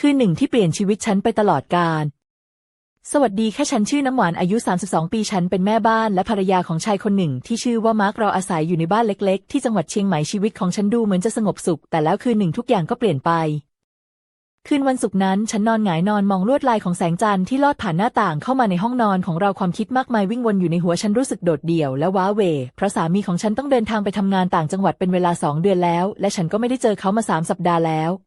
คือหนึ่งที่เปลี่ยนชีวิตฉันไปตลอดกาลสวัสดีแค่ฉันชื่อน้ำหวานอายุ 32 ปีฉันเป็นแม่บ้านและภรรยาของชายคนหนึ่ง ที่ชื่อว่ามาร์คเราอาศัยอยู่ในบ้านเล็ก ๆ ที่จังหวัดเชียงใหม่ชีวิตของฉันดูเหมือนจะสงบสุข แต่แล้วคืนหนึ่งทุกอย่างก็เปลี่ยนไป คืนวันศุกร์นั้น ฉันนอนหงายนอนมองลวดลายของแสงจันทร์ที่ลอดผ่านหน้าต่างเข้ามาในห้องนอนของเราความคิดมากมายวิ่งวนอยู่ในหัวฉันรู้สึกโดดเดี่ยวและว้าเวเพราะสามีของฉันต้องเดินทางไปทำงานต่างจังหวัดเป็นเวลาสองเดือนแล้ว และฉันก็ไม่ได้เจอเขามาสามสัปดาห์แล้ว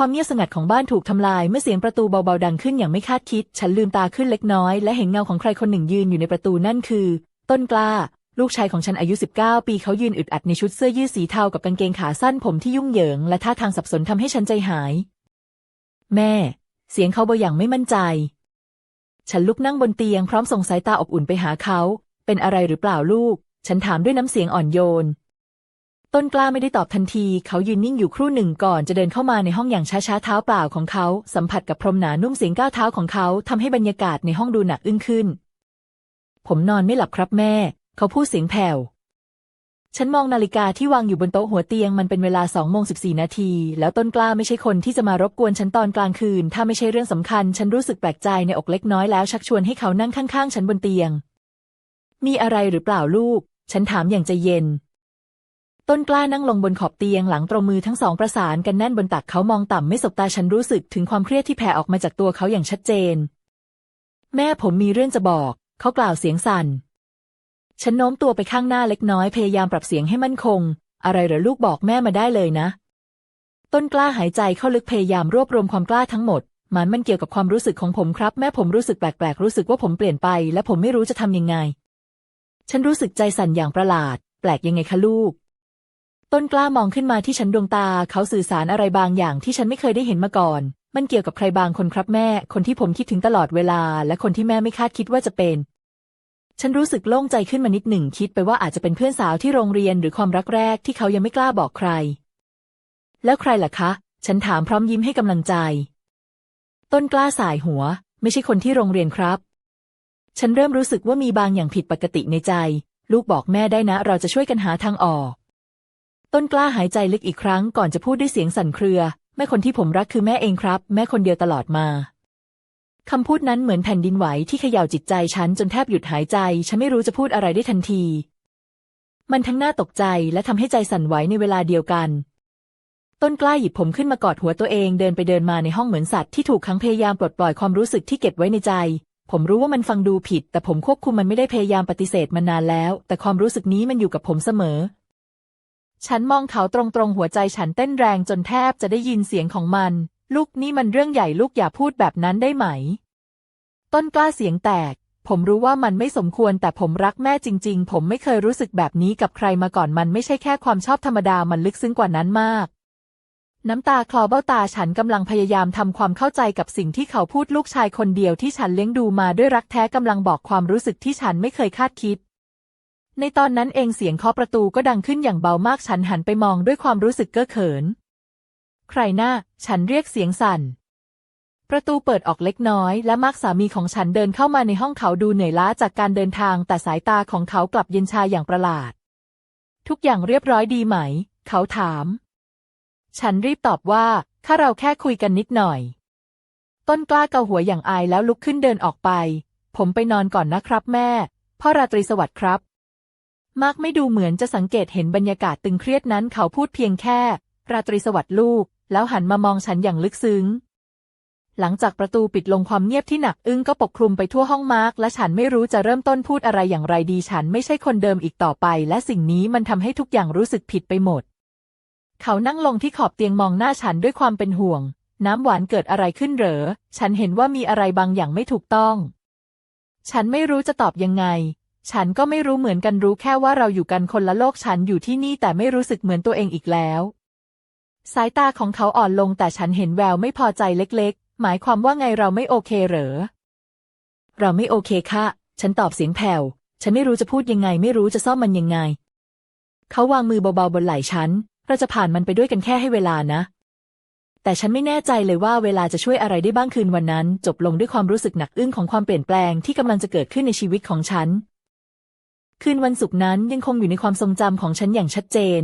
ความเงียบสงัดของบ้านถูกทำลายเมื่อเสียงประตูเบาๆดังขึ้นอย่างไม่คาดคิด ฉันลืมตาขึ้นเล็กน้อย และเห็นเงาของใครคนหนึ่งยืนอยู่ในประตูนั่นคือ ต้นกล้า ลูกชายของฉันอายุ 19 ปีเขายืนอึดอัดในชุดเสื้อยืดสีเทากับกางเกงขาสั้นผมที่ยุ่งเหยิง และท่าทางสับสนทำให้ฉันใจหาย แม่ เสียงเขาเบาอย่างไม่มั่นใจ ฉันลุกนั่งบนเตียงพร้อมส่งสายตาอบอุ่นไปหาเขา เป็นอะไรหรือเปล่าลูก ฉันถามด้วยน้ำเสียงอ่อนโยน ต้นกล้าไม่ได้ตอบทันที เขายืนนิ่งอยู่ครู่หนึ่งก่อนจะเดินเข้ามาในห้องอย่างช้าๆเท้าเปล่าของเขา สัมผัสกับพรมหนานุ่มเสียงก้าวเท้าของเขาทำให้บรรยากาศในห้องดูหนักอึ้งขึ้น ผมนอนไม่หลับครับแม่ เขาพูดเสียงแผ่วฉันมองนาฬิกาที่วางอยู่บนโต๊ะหัวเตียงมันเป็นเวลาสองโมงสิบสี่นาที แล้วต้นกล้าไม่ใช่คนที่จะมารบกวนฉันตอนกลางคืน ถ้าไม่ใช่เรื่องสำคัญ ฉันรู้สึกแปลกใจในอกเล็กน้อยแล้วชักชวนให้เขานั่งข้างๆ ฉันบนเตียง มีอะไรหรือเปล่าลูก ฉันถามอย่างใจเย็น ต้นกล้านั่งลงบนขอบเตียงหลังตรงมือทั้งสองประสานกันแน่นบนตักเขามองต่ำไม่สบตาฉันรู้สึกถึงความเครียดที่แผ่ออกมาจากตัวเขาอย่างชัดเจน แม่ผมมีเรื่องจะบอก เขากล่าวเสียงสั่น ฉันโน้มตัวไปข้างหน้าเล็กน้อยพยายามปรับเสียงให้มั่นคง อะไรเหรอลูกบอกแม่มาได้เลยนะ ต้นกล้าหายใจเข้าลึกพยายามรวบรวมความกล้าทั้งหมดมันมันเกี่ยวกับความรู้สึกของผมครับ แม่ผมรู้สึกแปลกๆรู้สึกว่าผมเปลี่ยนไป และผมไม่รู้จะทำยังไง ฉันรู้สึกใจสั่นอย่างประหลาด แปลกยังไงคะลูก ต้นกล้ามองขึ้นมาที่ฉันดวงตา เขาสื่อสารอะไรบางอย่างที่ฉันไม่เคยได้เห็นมาก่อน มันเกี่ยวกับใครบางคนครับแม่ คนที่ผมคิดถึงตลอดเวลา และคนที่แม่ไม่คาดคิดว่าจะเป็น ฉันรู้สึกโล่งใจขึ้นมานิดหนึ่งคิดไปว่าอาจจะเป็นเพื่อนสาวที่โรงเรียนหรือความรักแรกที่เขายังไม่กล้าบอกใคร แล้วใครล่ะคะ ฉันถามพร้อมยิ้มให้กำลังใจ ต้นกล้าสายหัว ไม่ใช่คนที่โรงเรียนครับ ฉันเริ่มรู้สึกว่ามีบางอย่างผิดปกติในใจ ลูกบอกแม่ได้นะ เราจะช่วยกันหาทางออก ต้นกล้าหายใจลึกอีกครั้งก่อนจะพูดด้วยเสียงสั่นเครือ แม่คนที่ผมรักคือแม่เองครับ แม่คนเดียวตลอดมาคำพูดนั้นเหมือนแผ่นดินไหวที่เขย่าจิตใจฉันจนแทบหยุดหายใจ ฉันไม่รู้จะพูดอะไรได้ทันที มันทั้งน่าตกใจและทำให้ใจสั่นไหวในเวลาเดียวกัน ต้นกล้าหยิบผมขึ้นมากอดหัวตัวเองเดินไปเดินมาในห้องเหมือนสัตว์ที่ถูกขังพยายามปลดปล่อยความรู้สึกที่เก็บไว้ในใจ ผมรู้ว่ามันฟังดูผิด แต่ผมควบคุมมันไม่ได้พยายามปฏิเสธมันนานแล้ว แต่ความรู้สึกนี้มันอยู่กับผมเสมอ ฉันมองเขาตรงๆหัวใจฉันเต้นแรงจนแทบจะได้ยินเสียงของมัน ลูกนี่มันเรื่องใหญ่ลูกอย่าพูดแบบนั้นได้ไหม ต้นกล้าเสียงแตก ผมรู้ว่ามันไม่สมควรแต่ผมรักแม่จริง ๆ ผมไม่เคยรู้สึกแบบนี้กับใครมาก่อนมันไม่ใช่แค่ความชอบธรรมดามันลึกซึ้งกว่านั้นมาก น้ำตาคลอเบ้าตาฉันกำลังพยายามทำความเข้าใจกับสิ่งที่เขาพูดลูกชายคนเดียวที่ฉันเลี้ยงดูมาด้วยรักแท้กำลังบอกความรู้สึกที่ฉันไม่เคยคาดคิด ในตอนนั้นเองเสียงเคาะประตูก็ดังขึ้นอย่างเบามากฉันหันไปมองด้วยความรู้สึกเก้อเขิน ใครหน้า ฉันเรียกเสียงสั่น ประตูเปิดออกเล็กน้อย และมักสามีของฉันเดินเข้ามาในห้องเขาดูเหนื่อยล้าจากการเดินทาง แต่สายตาของเขากลับเย็นชาอย่างประหลาด ทุกอย่างเรียบร้อยดีไหม เขาถาม ฉันรีบตอบว่าข้าเราแค่คุยกันนิดหน่อย ต้นกล้าเกาหัวอย่างอายแล้วลุกขึ้นเดินออกไป ผมไปนอนก่อนนะครับแม่ พ่อราตรีสวัสดิ์ครับ มาร์กไม่ดูเหมือนจะสังเกตเห็นบรรยากาศตึงเครียดนั้นเขาพูดเพียงแค่ ราตรีสวัสดิ์ลูก แล้วหันมามองฉันอย่างลึกซึ้ง หลังจากประตูปิดลงความเงียบที่หนักอึ้งก็ปกคลุมไปทั่วห้องมาร์กและฉันไม่รู้จะเริ่มต้นพูดอะไรอย่างไรดีฉันไม่ใช่คนเดิมอีกต่อไป และสิ่งนี้มันทำให้ทุกอย่างรู้สึกผิดไปหมด เขานั่งลงที่ขอบเตียงมองหน้าฉันด้วยความเป็นห่วง น้ำหวานเกิดอะไรขึ้นเหรอ ฉันเห็นว่ามีอะไรบางอย่างไม่ถูกต้อง ฉันไม่รู้จะตอบยังไง ฉันก็ไม่รู้เหมือนกันรู้แค่ว่าเราอยู่กันคนละโลกฉันอยู่ที่นี่แต่ไม่รู้สึกเหมือนตัวเองอีกแล้ว สายตาของเขาอ่อนลงแต่ฉันเห็นแววไม่พอใจเล็กๆ หมายความว่าไงเราไม่โอเคเหรอ เราไม่โอเคค่ะ ฉันตอบเสียงแผ่ว ฉันไม่รู้จะพูดยังไง ไม่รู้จะซ่อมมันยังไง เขาวางมือเบาๆบนไหล่ฉัน เราจะผ่านมันไปด้วยกันแค่ให้เวลานะ แต่ฉันไม่แน่ใจเลยว่าเวลาจะช่วยอะไรได้บ้างคืนวันนั้น จบลงด้วยความรู้สึกหนักอึ้งของความเปลี่ยนแปลงที่กำลังจะเกิดขึ้นในชีวิตของฉัน คืนวันศุกร์นั้นยังคงอยู่ในความทรงจำของฉันอย่างชัดเจน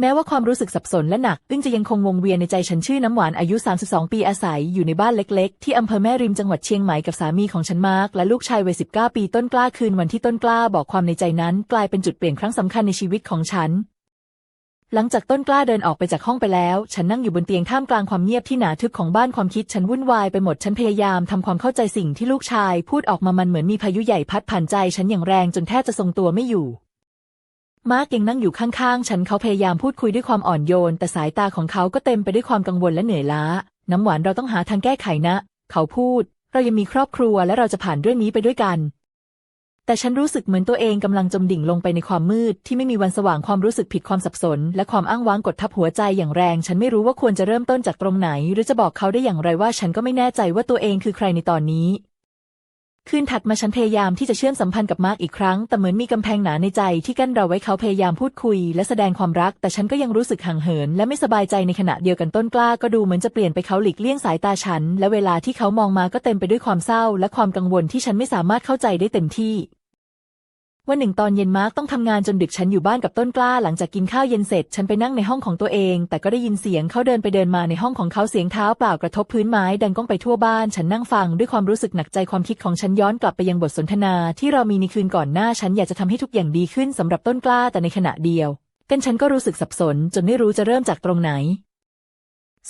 แม้ว่าความรู้สึกสับสนและหนักอึ้งจะยังคงวงเวียนในใจฉันชื่อน้ำหวานอายุ 32 ปีอาศัยอยู่ในบ้านเล็กๆ ที่อำเภอแม่ริมจังหวัดเชียงใหม่กับสามีของฉันมาร์กและลูกชายวัย 19 ปีต้นกล้าคืนวันที่ต้นกล้าบอกความในใจนั้น กลายเป็นจุดเปลี่ยนครั้งสำคัญในชีวิตของฉัน หลังจากต้นกล้าเดินออกไปจากห้องไปแล้ว ฉันนั่งอยู่บนเตียงท่ามกลางความเงียบที่หนาทึบของบ้านความคิดฉันวุ่นวายไปหมดฉันพยายามทำความเข้าใจสิ่งที่ลูกชายพูดออกมามันเหมือนมีพายุใหญ่พัดผ่านใจ ฉันอย่างแรงจนแทบจะทรงตัวไม่อยู่ มาร์กยังนั่งอยู่ข้างๆ ฉันเขาพยายามพูดคุยด้วยความอ่อนโยน แต่สายตาของเขาก็เต็มไปด้วยความกังวลและเหนื่อยล้า น้ำหวานเราต้องหาทางแก้ไขนะ เขาพูด เรายังมีครอบครัวและเราจะผ่านเรื่องนี้ไปด้วยกัน แต่ฉันรู้สึกเหมือนตัวเองกำลังจมดิ่งลงไปในความมืด ที่ไม่มีวันสว่างความรู้สึกผิดความสับสน และความอ้างว้างกดทับหัวใจอย่างแรง ฉันไม่รู้ว่าควรจะเริ่มต้นจากตรงไหน หรือจะบอกเขาได้อย่างไรว่าฉันก็ไม่แน่ใจว่าตัวเองคือใครในตอนนี้คืนถัดมาฉันพยายามที่จะเชื่อมสัมพันธ์กับมาร์กอีกครั้ง แต่เหมือนมีกำแพงหนาในใจที่กั้นเราไว้เขาพยายามพูดคุย และแสดงความรัก แต่ฉันก็ยังรู้สึกห่างเหิน และไม่สบายใจในขณะเดียวกันต้นกล้าก็ดูเหมือนจะเปลี่ยนไปเขาหลีกเลี่ยงสายตาฉัน และเวลาที่เขามองมาก็เต็มไปด้วยความเศร้า และความกังวลที่ฉันไม่สามารถเข้าใจได้เต็มที่ วันหนึ่งตอนเย็นมาร์กต้องทำงานจนดึกฉันอยู่บ้านกับต้นกล้าหลังจากกินข้าวเย็นเสร็จ ฉันไปนั่งในห้องของตัวเอง แต่ก็ได้ยินเสียงเขาเดินไปเดินมาในห้องของเขาเสียงเท้าเปล่ากระทบพื้นไม้ดังก้องไปทั่วบ้าน ฉันนั่งฟังด้วยความรู้สึกหนักใจความคิดของฉันย้อนกลับไปยังบทสนทนา ที่เรามีในคืนก่อนหน้าฉันอยากจะทำให้ทุกอย่างดีขึ้นสำหรับต้นกล้าแต่ในขณะเดียว กันฉันก็รู้สึกสับสน จนไม่รู้จะเริ่มจากตรงไหน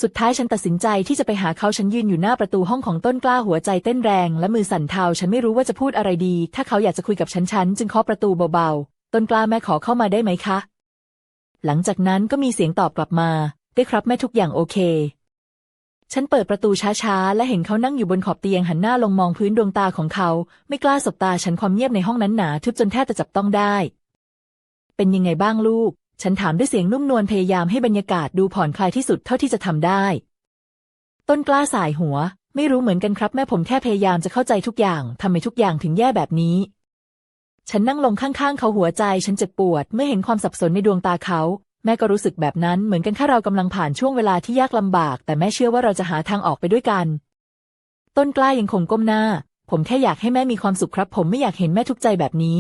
สุดท้ายฉันตัดสินใจที่จะไปหาเขาฉันยืนอยู่หน้าประตูห้องของต้นกล้าหัวใจเต้นแรง และมือสั่นเทาฉันไม่รู้ว่าจะพูดอะไรดี ถ้าเขาอยากจะคุยกับฉันฉันจึงเคาะประตูเบาๆ ต้นกล้าแม่ขอเข้ามาได้ไหมคะ หลังจากนั้นก็มีเสียงตอบกลับมา ได้ครับแม่ทุกอย่างโอเค ฉันเปิดประตูช้าๆ และเห็นเขานั่งอยู่บนขอบเตียงหันหน้าลงมองพื้นดวงตาของเขา ไม่กล้าสบตาฉันความเงียบในห้องนั้นหนาทึบจนแทบจะจับต้องได้ เป็นยังไงบ้างลูก ฉันถามด้วยเสียงนุ่มนวลพยายามให้บรรยากาศดูผ่อนคลายที่สุดเท่าที่จะทำได้ ต้นกล้าสายหัว ไม่รู้เหมือนกันครับแม่ผมแค่พยายามจะเข้าใจทุกอย่างทำไมทุกอย่างถึงแย่แบบนี้ ฉันนั่งลงข้างๆ เขาหัวใจ ฉันเจ็บปวด เมื่อเห็นความสับสนในดวงตาเขา แม่ก็รู้สึกแบบนั้นเหมือนกันแค่เรากำลังผ่านช่วงเวลาที่ยากลำบาก แต่แม่เชื่อว่าเราจะหาทางออกไปด้วยกัน ต้นกล้ายังคงก้มหน้า ผมแค่อยากให้แม่มีความสุขครับ ผมไม่อยากเห็นแม่ทุกข์ใจแบบนี้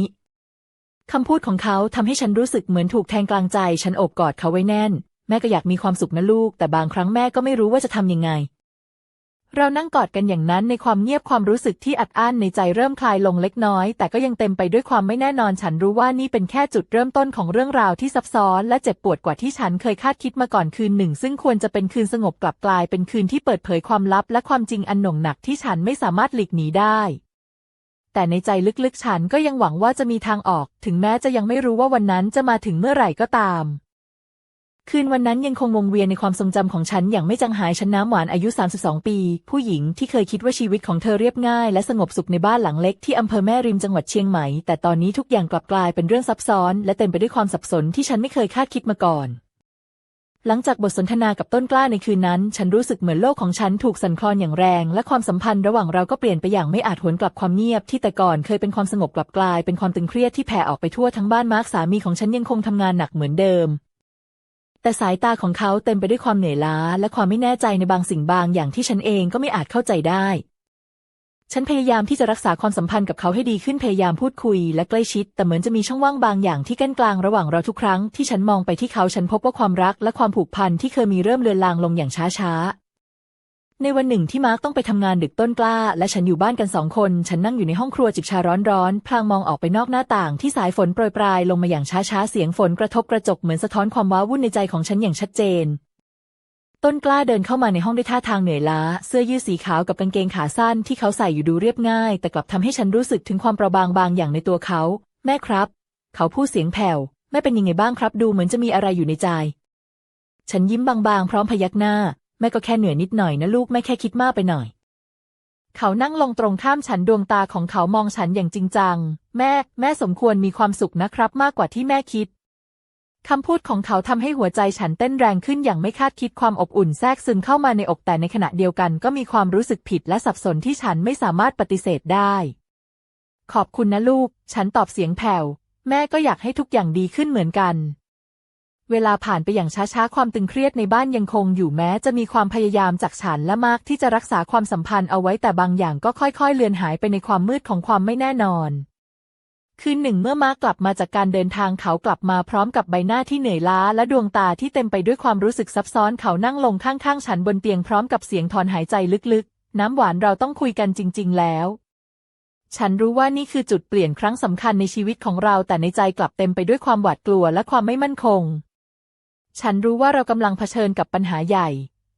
คำพูดของเขาทำให้ฉันรู้สึกเหมือนถูกแทงกลางใจ ฉันโอบกอดเขาไว้แน่น แม่ก็อยากมีความสุขนะลูก แต่บางครั้งแม่ก็ไม่รู้ว่าจะทำยังไง เรานั่งกอดกันอย่างนั้นในความเงียบความรู้สึกที่อัดอั้นในใจเริ่มคลายลงเล็กน้อย แต่ก็ยังเต็มไปด้วยความไม่แน่นอน ฉันรู้ว่านี่เป็นแค่จุดเริ่มต้นของเรื่องราวที่ซับซ้อน และเจ็บปวดกว่าที่ฉันเคยคาดคิดมาก่อนคืนหนึ่ง ซึ่งควรจะเป็นคืนสงบกลับกลายเป็นคืนที่เปิดเผยความลับ และความจริงอันหน่งหนักที่ฉันไม่สามารถหลีกหนีได้ แต่ในใจลึกๆ ฉันก็ยังหวังว่าจะมีทางออก ถึงแม้จะยังไม่รู้ว่าวันนั้นจะมาถึงเมื่อไหร่ก็ตาม คืนวันนั้นยังคงวงเวียนในความทรงจำของฉันอย่างไม่จางหายฉันน้ำหวานอายุ 32 ปี ผู้หญิงที่เคยคิดว่าชีวิตของเธอเรียบง่าย และสงบสุขในบ้านหลังเล็กที่อำเภอแม่ริมจังหวัดเชียงใหม่ แต่ตอนนี้ทุกอย่างกลับกลายเป็นเรื่องซับซ้อน และเต็มไปด้วยความสับสนที่ฉันไม่เคยคาดคิดมาก่อน หลังจากบทสนทนากับต้นกล้าในคืนนั้น ฉันรู้สึกเหมือนโลกของฉันถูกสั่นคลอนอย่างแรง และความสัมพันธ์ระหว่างเราก็เปลี่ยนไปอย่างไม่อาจหวนกลับความเงียบที่แต่ก่อนเคยเป็นความสงบกลับกลายเป็นความตึงเครียดที่แผ่ออกไปทั่วทั้งบ้านมาร์คสามีของฉันยังคงทำงานหนักเหมือนเดิม แต่สายตาของเขาเต็มไปด้วยความเหนื่อยล้า และความไม่แน่ใจในบางสิ่งบางอย่างที่ฉันเองก็ไม่อาจเข้าใจได้ ฉันพยายามที่จะรักษาความสัมพันธ์กับเขาให้ดีขึ้นพยายามพูดคุยและใกล้ชิด แต่เหมือนจะมีช่องว่างบางอย่างที่กั้นกลางระหว่างเราทุกครั้งที่ฉันมองไปที่เขาฉันพบว่าความรักและความผูกพันที่เคยมีเริ่มเลือนลางลงอย่างช้าๆ ในวันหนึ่งที่มาร์กต้องไปทำงานดึกต้นกล้า และฉันอยู่บ้านกันสองคน ฉันนั่งอยู่ในห้องครัวจิบชาร้อนๆพลางมองออกไปนอกหน้าต่างที่สายฝนโปรยปลายลงมาอย่างช้าๆเสียงฝนกระทบกระจกเหมือนสะท้อนความว้าวุ่นในใจของฉันอย่างชัดเจน ต้นกล้าเดินเข้ามาในห้องด้วยท่าทางเหนื่อยล้า เสื้อยืดสีขาวกับกางเกงขาสั้นที่เขาใส่อยู่ดูเรียบง่าย แต่กลับทำให้ฉันรู้สึกถึงความเปราะบางบางอย่างในตัวเขา แม่ครับ เขาพูดเสียงแผ่วแม่เป็นยังไงบ้างครับ ดูเหมือนจะมีอะไรอยู่ในใจ ฉันยิ้มบางๆ พร้อมพยักหน้า แม่ก็แค่เหนื่อยนิดหน่อยนะลูกแม่แค่คิดมากไปหน่อย เขานั่งลงตรงข้ามฉันดวงตาของเขามองฉันอย่างจริงจัง แม่ แม่สมควรมีความสุขนะครับ มากกว่าที่แม่คิด คำพูดของเขาทำให้หัวใจฉันเต้นแรงขึ้นอย่างไม่คาดคิดความอบอุ่นแทรกซึมเข้ามาในอกแต่ในขณะเดียวกันก็มีความรู้สึกผิดและสับสนที่ฉันไม่สามารถปฏิเสธได้ ขอบคุณนะลูก ฉันตอบเสียงแผ่ว แม่ก็อยากให้ทุกอย่างดีขึ้นเหมือนกัน เวลาผ่านไปอย่างช้าๆ ความตึงเครียดในบ้านยังคงอยู่แม้จะมีความพยายามจากฉันและมากที่จะรักษาความสัมพันธ์เอาไว้แต่บางอย่างก็ค่อยๆ เลือนหายไปในความมืดของความไม่แน่นอน คืนหนึ่งเมื่อม้ากลับมาจากการเดินทางเขากลับมาพร้อมกับใบหน้าที่เหนื่อยล้าและดวงตาที่เต็มไปด้วยความรู้สึกซับซ้อนเขานั่งลงข้างๆ ฉันบนเตียงพร้อมกับเสียงถอนหายใจลึกๆ น้ำหวานเราต้องคุยกันจริง ๆ แล้ว ฉันรู้ว่านี่คือจุดเปลี่ยนครั้งสำคัญในชีวิตของเราแต่ในใจกลับเต็มไปด้วยความหวาดกลัวและความไม่มั่นคง ฉันรู้ว่าเรากำลังเผชิญกับปัญหาใหญ่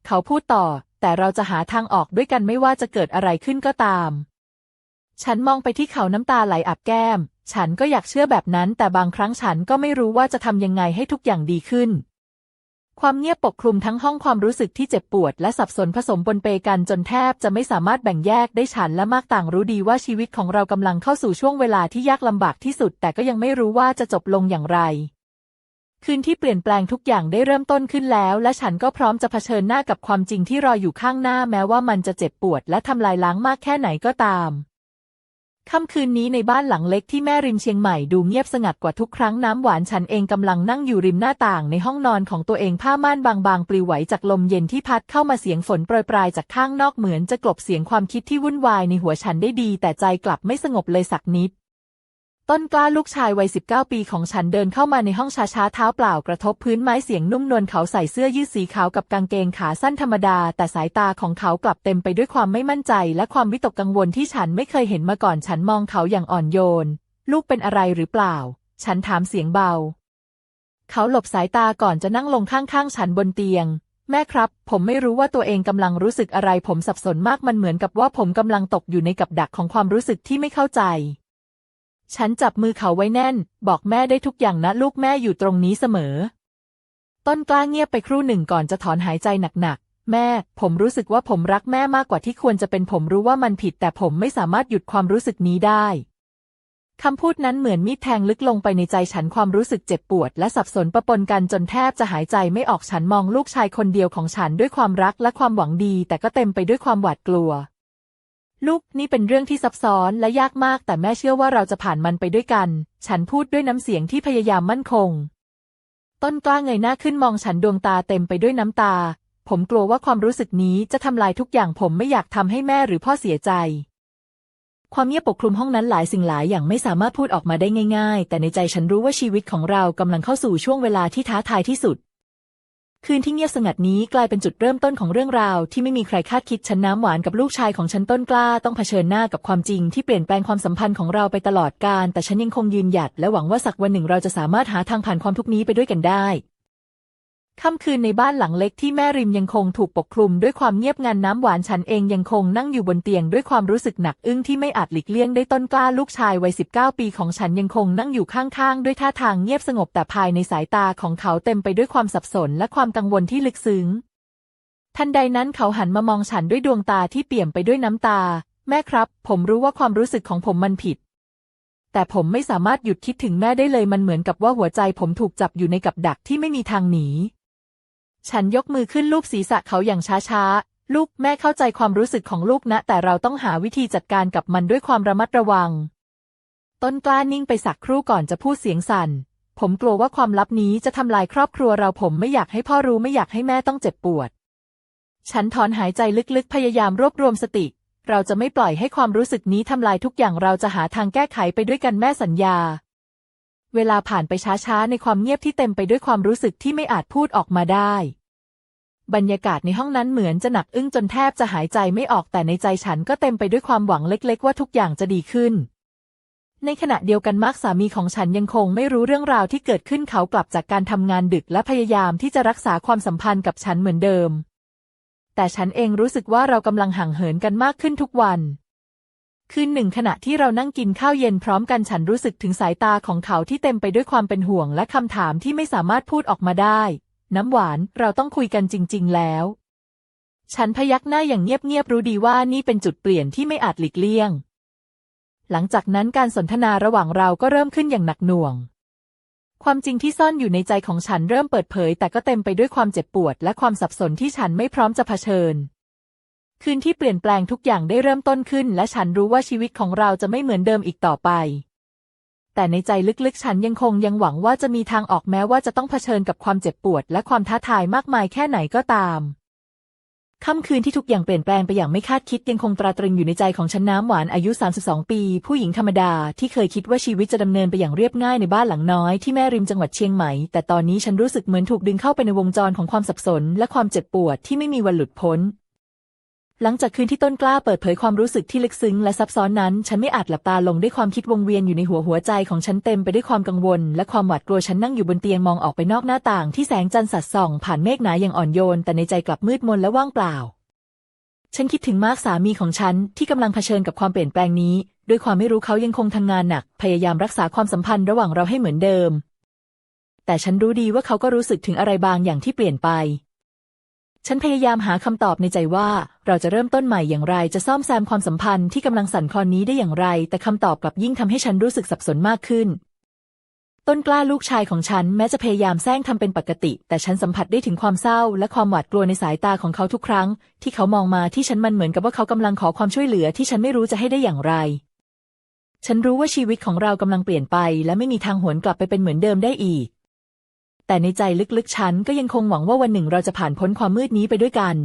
เขาพูดต่อ แต่เราจะหาทางออกด้วยกันไม่ว่าจะเกิดอะไรขึ้นก็ตาม ฉันมองไปที่เขาน้ำตาไหลอาบแก้ม ฉันก็อยากเชื่อแบบนั้น แต่บางครั้งฉันก็ไม่รู้ว่าจะทำยังไงให้ทุกอย่างดีขึ้น ความเงียบปกคลุมทั้งห้องความรู้สึกที่เจ็บปวด และสับสนผสมปนเปกันจนแทบจะไม่สามารถแบ่งแยกได้ฉันและมากต่างรู้ดีว่าชีวิตของเรากำลังเข้าสู่ช่วงเวลาที่ยากลำบากที่สุด แต่ก็ยังไม่รู้ว่าจะจบลงอย่างไรคืนที่เปลี่ยนแปลงทุกอย่างได้เริ่มต้นขึ้นแล้ว และฉันก็พร้อมจะเผชิญหน้ากับความจริงที่รออยู่ข้างหน้าแม้ว่ามันจะเจ็บปวดและทำลายล้างมากแค่ไหนก็ตาม ค่ำคืนนี้ในบ้านหลังเล็กที่แม่ริมเชียงใหม่ดูเงียบสงัดกว่าทุกครั้งน้ำหวานฉันเองกำลังนั่งอยู่ริมหน้าต่างในห้องนอนของตัวเองผ้าม่านบางๆ ปลิวไหวจากลมเย็นที่พัดเข้ามาเสียงฝนโปรยปลายจากข้างนอกเหมือนจะกลบเสียงความคิดที่วุ่นวายในหัวฉันได้ดี แต่ใจกลับไม่สงบเลยสักนิด ต้นกล้าลูกชายวัย 19 ปีของฉันเดินเข้ามาในห้องช้าๆ เท้าเปล่ากระทบพื้นไม้เสียงนุ่มนวลเขาใส่เสื้อยืดสีขาวกับกางเกงขาสั้นธรรมดา แต่สายตาของเขากลับเต็มไปด้วยความไม่มั่นใจ และความวิตกกังวลที่ฉันไม่เคยเห็นมาก่อนฉันมองเขาอย่างอ่อนโยน ลูกเป็นอะไรหรือเปล่า ฉันถามเสียงเบา เขาหลบสายตาก่อนจะนั่งลงข้างๆ ฉันบนเตียง แม่ครับ ผมไม่รู้ว่าตัวเองกำลังรู้สึกอะไร ผมสับสนมากมันเหมือนกับว่าผมกำลังตกอยู่ในกับดักของความรู้สึกที่ไม่เข้าใจ ฉันจับมือเขาไว้แน่น บอกแม่ได้ทุกอย่างนะลูกแม่อยู่ตรงนี้เสมอ ต้นกล้าเงียบไปครู่หนึ่งก่อนจะถอนหายใจหนักๆ แม่ ผมรู้สึกว่าผมรักแม่มากกว่าที่ควรจะเป็นผมรู้ว่ามันผิด แต่ผมไม่สามารถหยุดความรู้สึกนี้ได้คำพูดนั้นเหมือนมีดแทงลึกลงไปในใจฉันความรู้สึกเจ็บปวด และสับสนปะปนกันจนแทบจะหายใจไม่ออกฉันมองลูกชายคนเดียวของฉันด้วยความรักและความหวังดี แต่ก็เต็มไปด้วยความหวาดกลัว ลูกนี่เป็นเรื่องที่ซับซ้อนและยากมาก แต่แม่เชื่อว่าเราจะผ่านมันไปด้วยกัน ฉันพูดด้วยน้ำเสียงที่พยายามมั่นคง ต้นกล้าเงยหน้าขึ้นมองฉันดวงตาเต็มไปด้วยน้ำตา ผมกลัวว่าความรู้สึกนี้จะทำลายทุกอย่างผมไม่อยากทำให้แม่หรือพ่อเสียใจ ความเงียบปกคลุมห้องนั้นหลายสิ่งหลายอย่างไม่สามารถพูดออกมาได้ง่าย ๆ แต่ในใจฉันรู้ว่าชีวิตของเรากำลังเข้าสู่ช่วงเวลาที่ท้าทายที่สุด คืนที่เงียบสงัดนี้กลายเป็นจุดเริ่มต้นของเรื่องราวที่ไม่มีใครคาดคิดฉันน้ำหวานกับลูกชายของฉันต้นกล้าต้องเผชิญหน้ากับความจริงที่เปลี่ยนแปลงความสัมพันธ์ของเราไปตลอดกาลแต่ฉันยังคงยืนหยัดและหวังว่าสักวันหนึ่งเราจะสามารถหาทางผ่านความทุกข์นี้ไปด้วยกันได้ ค่ำคืนในบ้านหลังเล็กที่แม่ริมยังคงถูกปกคลุมด้วยความเงียบงันน้ำหวานฉันเองยังคงนั่งอยู่บนเตียงด้วยความรู้สึกหนักอึ้งที่ไม่อาจหลีกเลี่ยงได้ต้นกล้าลูกชายวัย 19 ปีของฉันยังคงนั่งอยู่ข้างๆ ด้วยท่าทางเงียบสงบแต่ภายในสายตาของเขาเต็มไปด้วยความสับสนและความกังวลที่ลึกซึ้ง ทันใดนั้นเขาหันมามองฉันด้วยดวงตาที่เปี่ยมไปด้วยน้ำตา แม่ครับ ผมรู้ว่าความรู้สึกของผมมันผิด แต่ผมไม่สามารถหยุดคิดถึงแม่ได้เลยมันเหมือนกับว่าหัวใจผมถูกจับอยู่ในกับดักที่ไม่มีทางหนี ฉันยกมือขึ้นลูบศีรษะเขาอย่างช้าๆ ลูกแม่เข้าใจความรู้สึกของลูกนะ แต่เราต้องหาวิธีจัดการกับมันด้วยความระมัดระวัง ต้นกล้านิ่งไปสักครู่ก่อนจะพูดเสียงสั่น ผมกลัวว่าความลับนี้จะทำลายครอบครัวเราผมไม่อยากให้พ่อรู้ไม่อยากให้แม่ต้องเจ็บปวด ฉันถอนหายใจลึกๆ พยายามรวบรวมสติ เราจะไม่ปล่อยให้ความรู้สึกนี้ทำลายทุกอย่างเราจะหาทางแก้ไขไปด้วยกันแม่สัญญา เวลาผ่านไปช้าๆ ในความเงียบที่เต็มไปด้วยความรู้สึกที่ไม่อาจพูดออกมาได้ บรรยากาศในห้องนั้นเหมือนจะหนักอึ้งจนแทบจะหายใจไม่ออกแต่ในใจฉันก็เต็มไปด้วยความหวังเล็กๆ ว่าทุกอย่างจะดีขึ้น ในขณะเดียวกันมาร์คสามีของฉันยังคงไม่รู้เรื่องราวที่เกิดขึ้นเขากลับจากการทำงานดึกและพยายามที่จะรักษาความสัมพันธ์กับฉันเหมือนเดิม แต่ฉันเองรู้สึกว่าเรากำลังห่างเหินกันมากขึ้นทุกวัน คืนหนึ่งขณะที่เรานั่งกินข้าวเย็นพร้อมกันฉันรู้สึกถึงสายตาของเขาที่เต็มไปด้วยความเป็นห่วงและคำถามที่ไม่สามารถพูดออกมาได้ น้ำหวานเราต้องคุยกันจริง ๆ แล้ว ฉันพยักหน้าอย่างเงียบๆรู้ดีว่านี่เป็นจุดเปลี่ยนที่ไม่อาจหลีกเลี่ยง หลังจากนั้นการสนทนาระหว่างเราก็เริ่มขึ้นอย่างหนักหน่วง ความจริงที่ซ่อนอยู่ในใจของฉันเริ่มเปิดเผย แต่ก็เต็มไปด้วยความเจ็บปวด และความสับสนที่ฉันไม่พร้อมจะเผชิญ คืนที่เปลี่ยนแปลงทุกอย่างได้เริ่มต้นขึ้น และฉันรู้ว่าชีวิตของเราจะไม่เหมือนเดิมอีกต่อไป แต่ในใจลึกๆ ฉันยังคงยังหวังว่าจะมีทางออกแม้ว่าจะต้องเผชิญกับความเจ็บปวด และความท้าทายมากมายแค่ไหนก็ตามค่ำคืนที่ทุกอย่างเปลี่ยนแปลงไปอย่างไม่คาดคิดยังคงตราตรึงอยู่ในใจของฉันน้ำหวานอายุ 32 ปี ผู้หญิงธรรมดาที่เคยคิดว่าชีวิตจะดำเนินไปอย่างเรียบง่ายในบ้านหลังน้อยที่แม่ริมจังหวัดเชียงใหม่ แต่ตอนนี้ฉันรู้สึกเหมือนถูกดึงเข้าไปในวงจรของความสับสน และความเจ็บปวดที่ไม่มีวันหลุดพ้น หลังจากคืนที่ต้นกล้าเปิดเผยความรู้สึกที่ลึกซึ้งและซับซ้อนนั้น ฉันไม่อาจหลับตาลงด้วยความคิดวงเวียนอยู่ในหัวหัวใจของฉันเต็มไปด้วยความกังวล และความหวาดกลัวฉันนั่งอยู่บนเตียงมองออกไปนอกหน้าต่างที่แสงจันทร์สัดส่อง ผ่านเมฆหนาอย่างอ่อนโยน แต่ในใจกลับมืดมนและว่างเปล่า ฉันคิดถึงมาร์คสามีของฉันที่กำลังเผชิญกับความเปลี่ยนแปลงนี้ ด้วยความไม่รู้เขายังคงทำงานหนัก พยายามรักษาความสัมพันธ์ระหว่างเราให้เหมือนเดิม แต่ฉันรู้ดีว่าเขาก็รู้สึกถึงอะไรบางอย่างที่เปลี่ยนไป ฉันพยายามหาคำตอบในใจว่า เราจะเริ่มต้นใหม่อย่างไร จะซ่อมแซมความสัมพันธ์ที่กำลังสั่นคลอนนี้ได้อย่างไร แต่คำตอบกลับยิ่งทำให้ฉันรู้สึกสับสนมากขึ้น ต้นกล้าลูกชายของฉันแม้จะพยายามแซงทำเป็นปกติ แต่ฉันสัมผัสได้ถึงความเศร้า และความหวาดกลัวในสายตาของเขาทุกครั้ง ที่เขามองมาที่ฉันมันเหมือนกับว่าเขากำลังขอความช่วยเหลือที่ฉันไม่รู้จะให้ได้อย่างไร ฉันรู้ว่าชีวิตของเรากำลังเปลี่ยนไป และไม่มีทางหวนกลับไปเป็นเหมือนเดิมได้อีก แต่ในใจลึกๆ ฉันก็ยังคงหวังว่าวันหนึ่งเราจะผ่านพ้นความมืดนี้ไปด้วยกัน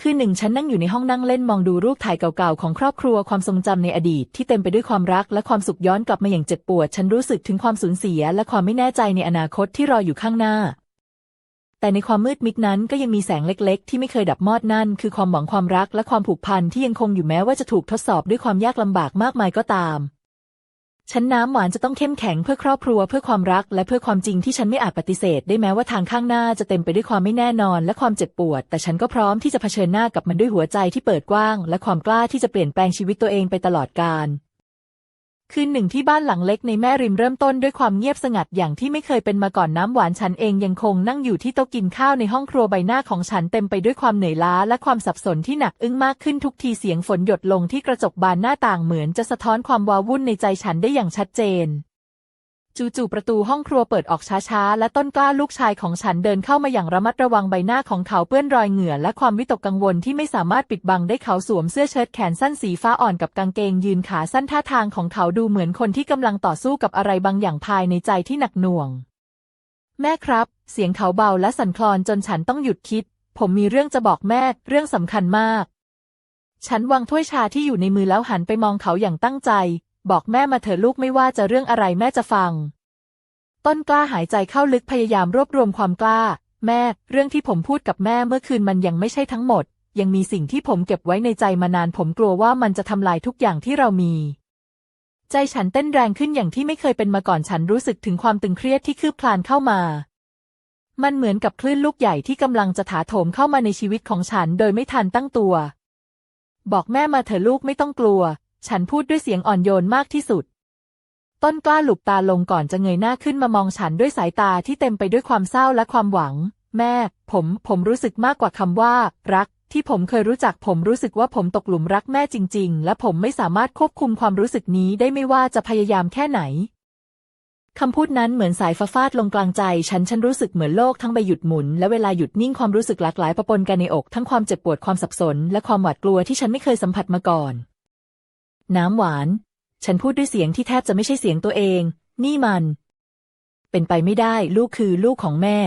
คืนหนึ่งฉันนั่งอยู่ในห้องนั่งเล่นมองดูรูปถ่ายเก่าๆ ของครอบครัวความทรงจำในอดีตที่เต็มไปด้วยความรักและความสุขย้อนกลับมาอย่างเจ็บปวด ฉันรู้สึกถึงความสูญเสีย และความไม่แน่ใจในอนาคตที่รออยู่ข้างหน้า แต่ในความมืดมิดนั้นก็ยังมีแสงเล็ก ๆ ที่ไม่เคยดับมอดนั่น คือความหวังความรักและความผูกพันที่ยังคงอยู่แม้ว่าจะถูกทดสอบด้วยความยากลำบากมากมายก็ตาม ฉันน้ำหวานจะต้องเข้มแข็งเพื่อครอบครัวเพื่อความรัก และเพื่อความจริงที่ฉันไม่อาจปฏิเสธ ได้แม้ว่าทางข้างหน้าจะเต็มไปด้วยความไม่แน่นอน และความเจ็บปวด แต่ฉันก็พร้อมที่จะเผชิญหน้ากับมันด้วยหัวใจที่เปิดกว้าง และความกล้าที่จะเปลี่ยนแปลงชีวิตตัวเองไปตลอดกาล คืนหนึ่งที่บ้านหลังเล็กในแม่ริมเริ่มต้นด้วยความเงียบสงัดอย่างที่ไม่เคยเป็นมาก่อนน้ำหวานฉันเองยังคงนั่งอยู่ที่โต๊ะกินข้าวในห้องครัวใบหน้าของฉันเต็มไปด้วยความเหนื่อยล้าและความสับสนที่หนักอึ้งมากขึ้นทุกทีเสียงฝนหยดลงที่กระจกบานหน้าต่างเหมือนจะสะท้อนความวาวุ่นในใจฉันได้อย่างชัดเจน จู่ๆประตูห้องครัวเปิดออกช้าๆ และต้นกล้าลูกชายของฉันเดินเข้ามาอย่างระมัดระวังใบหน้าของเขาเปื้อนรอยเหงื่อและความวิตกกังวลที่ไม่สามารถปิดบังได้เขาสวมเสื้อเชิ้ตแขนสั้นสีฟ้าอ่อนกับกางเกงยืนขาสั้นท่าทางของเขาดูเหมือนคนที่กำลังต่อสู้กับอะไรบางอย่างภายในใจที่หนักหน่วง แม่ครับ เสียงเขาเบาและสั่นคลอนจนฉันต้องหยุดคิด ผมมีเรื่องจะบอกแม่เรื่องสำคัญมาก ฉันวางถ้วยชาที่อยู่ในมือแล้วหันไปมองเขาอย่างตั้งใจ บอกแม่มาเถอะลูกไม่ว่าจะเรื่องอะไรแม่จะฟัง ต้นกล้าหายใจเข้าลึกพยายามรวบรวมความกล้า แม่ เรื่องที่ผมพูดกับแม่เมื่อคืนมันยังไม่ใช่ทั้งหมด ยังมีสิ่งที่ผมเก็บไว้ในใจมานานผมกลัวว่ามันจะทำลายทุกอย่างที่เรามี ใจฉันเต้นแรงขึ้นอย่างที่ไม่เคยเป็นมาก่อนฉันรู้สึกถึงความตึงเครียดที่คืบคลานเข้ามา มันเหมือนกับคลื่นลูกใหญ่ที่กำลังจะถาโถมเข้ามาในชีวิตของฉันโดยไม่ทันตั้งตัว บอกแม่มาเถอะลูกไม่ต้องกลัว ฉันพูดด้วยเสียงอ่อนโยนมากที่สุด ต้นกล้าหลุบตาลงก่อนจะเงยหน้าขึ้นมามองฉันด้วยสายตาที่เต็มไปด้วยความเศร้าและความหวัง แม่ ผม ผมรู้สึกมากกว่าคำว่า รัก ที่ผมเคยรู้จักผมรู้สึกว่าผมตกหลุมรักแม่จริง ๆ และผมไม่สามารถควบคุมความรู้สึกนี้ได้ไม่ว่าจะพยายามแค่ไหนคำพูดนั้นเหมือนสายฟ้าฟาดลงกลางใจ ฉันฉันรู้สึกเหมือนโลกทั้งใบหยุดหมุน และเวลาหยุดนิ่งความรู้สึกหลากหลายประปนกันในอก ทั้งความเจ็บปวดความสับสน และความหวาดกลัวที่ฉันไม่เคยสัมผัสมาก่อน น้ำหวาน ฉันพูดด้วยเสียงที่แทบจะไม่ใช่เสียงตัวเอง นี่มัน เป็นไปไม่ได้ลูกคือลูกของแม่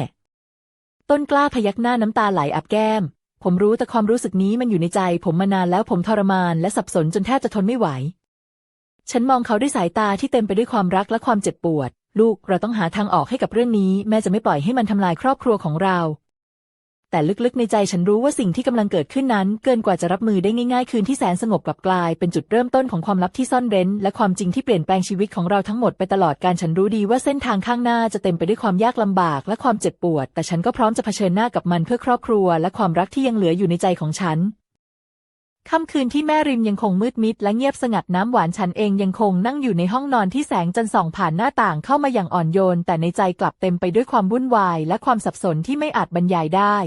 ต้นกล้าพยักหน้าน้ำตาไหลอับแก้ม ผมรู้แต่ความรู้สึกนี้มันอยู่ในใจ ผมมานานแล้วผมทรมานและสับสนจนแทบจะทนไม่ไหว ฉันมองเขาด้วยสายตาที่เต็มไปด้วยความรักและความเจ็บปวด ลูกเราต้องหาทางออกให้กับเรื่องนี้ แม่จะไม่ปล่อยให้มันทำลายครอบครัวของเรา แต่ลึกๆในใจฉันรู้ว่าสิ่งที่กำลังเกิดขึ้นนั้น เกินกว่าจะรับมือได้ง่ายๆ คืนที่แสนสงบกลับกลาย เป็นจุดเริ่มต้นของความลับที่ซ่อนเร้น และความจริงที่เปลี่ยนแปลงชีวิตของเราทั้งหมดไปตลอดการฉันรู้ดีว่าเส้นทางข้างหน้าจะเต็มไปด้วยความยากลำบาก และความเจ็บปวด แต่ฉันก็พร้อมจะเผชิญหน้ากับมันเพื่อครอบครัว และความรักที่ยังเหลืออยู่ในใจของฉันค่ำคืนที่แม่ริมยังคงมืดมิดและเงียบสงัดน้ำหวานฉันเองยังคงนั่งอยู่ในห้องนอนที่แสงจันทร์ส่องผ่านหน้าต่างเข้ามาอย่างอ่อนโยน แต่ในใจกลับเต็มไปด้วยความวุ่นวาย และความสับสนที่ไม่อาจบรรยายได้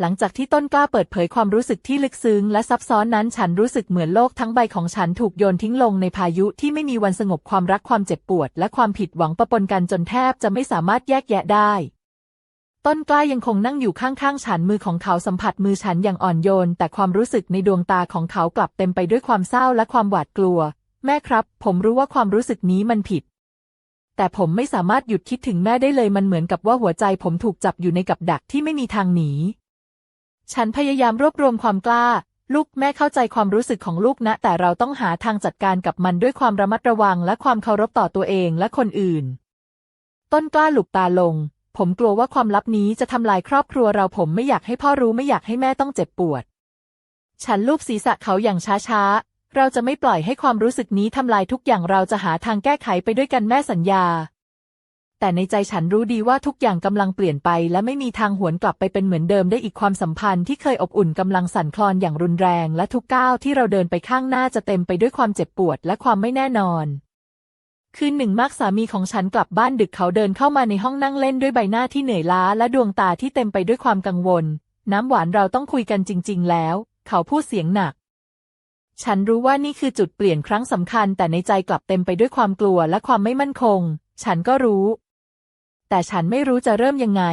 หลังจากที่ต้นกล้าเปิดเผยความรู้สึกที่ลึกซึ้งและซับซ้อนนั้นฉันรู้สึกเหมือนโลกทั้งใบของฉันถูกโยนทิ้งลงในพายุที่ไม่มีวันสงบความรักความเจ็บปวด และความผิดหวังปะปนกันจนแทบจะไม่สามารถแยกแยะได้ ต้นกล้ายังคงนั่งอยู่ข้างๆฉันมือของเขาสัมผัสมือฉันอย่างอ่อนโยน แต่ความรู้สึกในดวงตาของเขากลับเต็มไปด้วยความเศร้าและความหวาดกลัว แม่ครับ ผมรู้ว่าความรู้สึกนี้มันผิด แต่ผมไม่สามารถหยุดคิดถึงแม่ได้เลยมันเหมือนกับว่าหัวใจผมถูกจับอยู่ในกับดักที่ไม่มีทางหนี ฉันพยายามรวบรวมความกล้า ลูกแม่เข้าใจความรู้สึกของลูกนะ แต่เราต้องหาทางจัดการกับมันด้วยความระมัดระวังและความเคารพต่อตัวเองและคนอื่น ต้นกล้าหลุบตาลง ผมกลัวว่าความลับนี้จะทำลายครอบครัวเราผมไม่อยากให้พ่อรู้ไม่อยากให้แม่ต้องเจ็บปวด ฉันลูบศีรษะเขาอย่างช้าๆ เราจะไม่ปล่อยให้ความรู้สึกนี้ทำลายทุกอย่างเราจะหาทางแก้ไขไปด้วยกันแม่สัญญา แต่ในใจฉันรู้ดีว่าทุกอย่างกำลังเปลี่ยนไป และไม่มีทางหวนกลับไปเป็นเหมือนเดิมได้อีกความสัมพันธ์ที่เคยอบอุ่นกำลังสั่นคลอนอย่างรุนแรง และทุกก้าวที่เราเดินไปข้างหน้าจะเต็มไปด้วยความเจ็บปวดและความไม่แน่นอนคืนหนึ่งมากสามีของฉันกลับบ้านดึกเขาเดินเข้ามาในห้องนั่งเล่นด้วยใบหน้าที่เหนื่อยล้าและดวงตาที่เต็มไปด้วยความกังวล น้ำหวานเราต้องคุยกันจริง ๆ แล้ว เขาพูดเสียงหนัก ฉันรู้ว่านี่คือจุดเปลี่ยนครั้งสำคัญ แต่ในใจกลับเต็มไปด้วยความกลัวและความไม่มั่นคง ฉันก็รู้ แต่ฉันไม่รู้จะเริ่มยังไง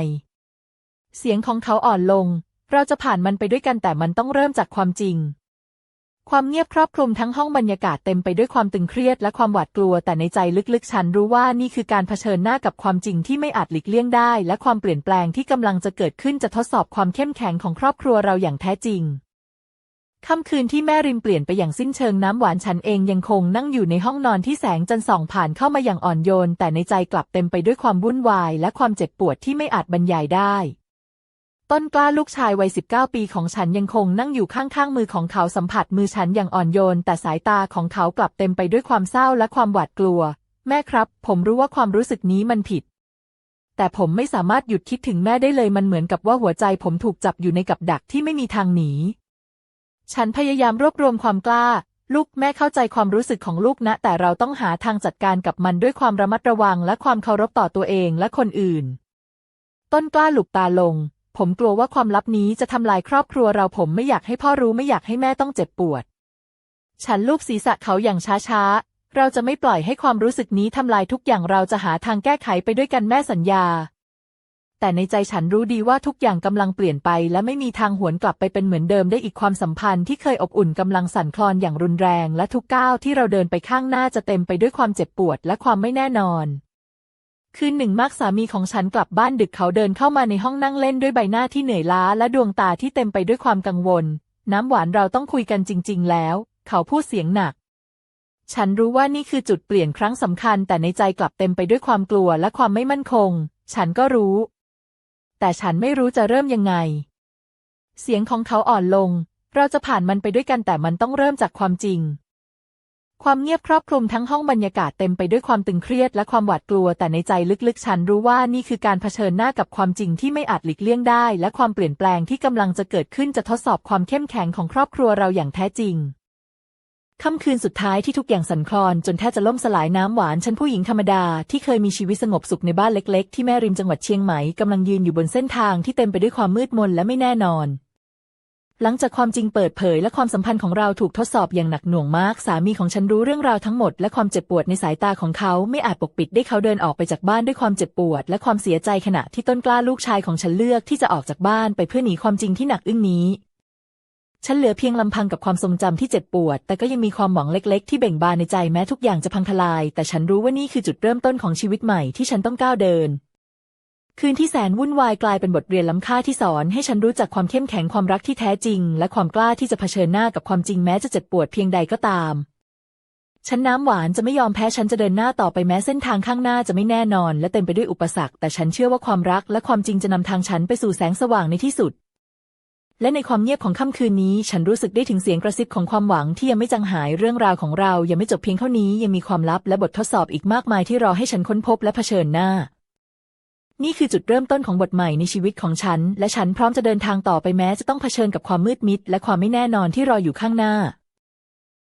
เสียงของเขาอ่อนลง เราจะผ่านมันไปด้วยกันแต่มันต้องเริ่มจากความจริง ความเงียบครอบคลุมทั้งห้องบรรยากาศเต็มไปด้วยความตึงเครียดและความหวาดกลัว แต่ในใจลึกๆ ฉันรู้ว่านี่คือการเผชิญหน้ากับความจริงที่ไม่อาจหลีกเลี่ยงได้ และความเปลี่ยนแปลงที่กำลังจะเกิดขึ้นจะทดสอบความเข้มแข็งของครอบครัวเราอย่างแท้จริง ค่ำคืนที่แม่ริมเปลี่ยนไปอย่างสิ้นเชิงน้ำหวานฉันเองยังคงนั่งอยู่ในห้องนอนที่แสงจันทร์ส่องผ่านเข้ามาอย่างอ่อนโยน แต่ในใจกลับเต็มไปด้วยความวุ่นวาย และความเจ็บปวดที่ไม่อาจบรรยายได้ ต้นกล้าลูกชายวัย 19 ปีของฉันยังคงนั่งอยู่ข้างๆมือของเขาสัมผัสมือฉันอย่างอ่อนโยน แต่สายตาของเขากลับเต็มไปด้วยความเศร้าและความหวาดกลัว แม่ครับ ผมรู้ว่าความรู้สึกนี้มันผิด แต่ผมไม่สามารถหยุดคิดถึงแม่ได้เลยมันเหมือนกับว่าหัวใจผมถูกจับอยู่ในกับดักที่ไม่มีทางหนี ฉันพยายามรวบรวมความกล้า ลูกแม่เข้าใจความรู้สึกของลูกนะ แต่เราต้องหาทางจัดการกับมันด้วยความระมัดระวังและความเคารพต่อตัวเองและคนอื่น ต้นกล้าหลุบตาลง ผมกลัวว่าความลับนี้จะทำลายครอบครัวเราผมไม่อยากให้พ่อรู้ไม่อยากให้แม่ต้องเจ็บปวด ฉันลูบศีรษะเขาอย่างช้าๆ เราจะไม่ปล่อยให้ความรู้สึกนี้ทำลายทุกอย่างเราจะหาทางแก้ไขไปด้วยกันแม่สัญญา แต่ในใจฉันรู้ดีว่าทุกอย่างกำลังเปลี่ยนไป และไม่มีทางหวนกลับไปเป็นเหมือนเดิมได้อีกความสัมพันธ์ที่เคยอบอุ่นกำลังสั่นคลอนอย่างรุนแรง และทุกก้าวที่เราเดินไปข้างหน้าจะเต็มไปด้วยความเจ็บปวดและความไม่แน่นอนคืนหนึ่งมากสามีของฉันกลับบ้านดึกเขาเดินเข้ามาในห้องนั่งเล่นด้วยใบหน้าที่เหนื่อยล้าและดวงตาที่เต็มไปด้วยความกังวล น้ำหวานเราต้องคุยกันจริง ๆ แล้ว เขาพูดเสียงหนัก ฉันรู้ว่านี่คือจุดเปลี่ยนครั้งสำคัญ แต่ในใจกลับเต็มไปด้วยความกลัวและความไม่มั่นคง ฉันก็รู้ แต่ฉันไม่รู้จะเริ่มยังไง เสียงของเขาอ่อนลง เราจะผ่านมันไปด้วยกันแต่มันต้องเริ่มจากความจริง ความเงียบครอบคลุมทั้งห้องบรรยากาศเต็มไปด้วยความตึงเครียดและความหวาดกลัว แต่ในใจลึกๆ ฉันรู้ว่านี่คือการเผชิญหน้ากับความจริงที่ไม่อาจหลีกเลี่ยงได้ และความเปลี่ยนแปลงที่กำลังจะเกิดขึ้นจะทดสอบความเข้มแข็งของครอบครัวเราอย่างแท้จริง ค่ำคืนสุดท้ายที่ทุกอย่างสั่นคลอนจนแทบจะล่มสลายน้ำหวานฉันผู้หญิงธรรมดาที่เคยมีชีวิตสงบสุขในบ้านเล็ก ๆ ที่แม่ริมจังหวัดเชียงใหม่กำลังยืนอยู่บนเส้นทางที่เต็มไปด้วยความมืดมนและไม่แน่นอน หลังจากความจริงเปิดเผยและความสัมพันธ์ของเราถูกทดสอบอย่างหนักหน่วงมาก สามีของฉันรู้เรื่องราวทั้งหมดและความเจ็บปวดในสายตาของเขาไม่อาจปกปิดได้เขาเดินออกไปจากบ้านด้วยความเจ็บปวด และความเสียใจขณะที่ต้นกล้าลูกชายของฉันเลือกที่จะออกจากบ้านไปเพื่อหนีความจริงที่หนักอึ้งนี้ ฉันเหลือเพียงลำพังกับความทรงจำที่เจ็บปวด แต่ก็ยังมีความหวังเล็กๆ ที่เบ่งบานในใจแม้ทุกอย่างจะพังทลาย แต่ฉันรู้ว่านี่คือจุดเริ่มต้นของชีวิตใหม่ที่ฉันต้องก้าวเดิน คืนที่แสนวุ่นวายกลายเป็นบทเรียนล้ำค่าที่สอน ให้ฉันรู้จักความเข้มแข็งความรักที่แท้จริง และความกล้าที่จะเผชิญหน้ากับความจริงแม้จะเจ็บปวดเพียงใดก็ตาม ฉันน้ำหวานจะไม่ยอมแพ้ฉันจะเดินหน้าต่อไปแม้เส้นทางข้างหน้าจะไม่แน่นอน และเต็มไปด้วยอุปสรรค แต่ฉันเชื่อว่าความรักและความจริงจะนำทางฉันไปสู่แสงสว่างในที่สุด และในความเงียบของค่ำคืนนี้ฉันรู้สึกได้ถึงเสียงกระซิบของความหวังที่ยังไม่จางหายเรื่องราวของเรายังไม่จบเพียงเท่านี้ยังมีความลับและบททดสอบอีกมากมายที่รอให้ฉันค้นพบและเผชิญหน้า นี่คือจุดเริ่มต้นของบทใหม่ในชีวิตของฉัน และฉันพร้อมจะเดินทางต่อไปแม้จะต้องเผชิญกับความมืดมิดและความไม่แน่นอนที่รออยู่ข้างหน้า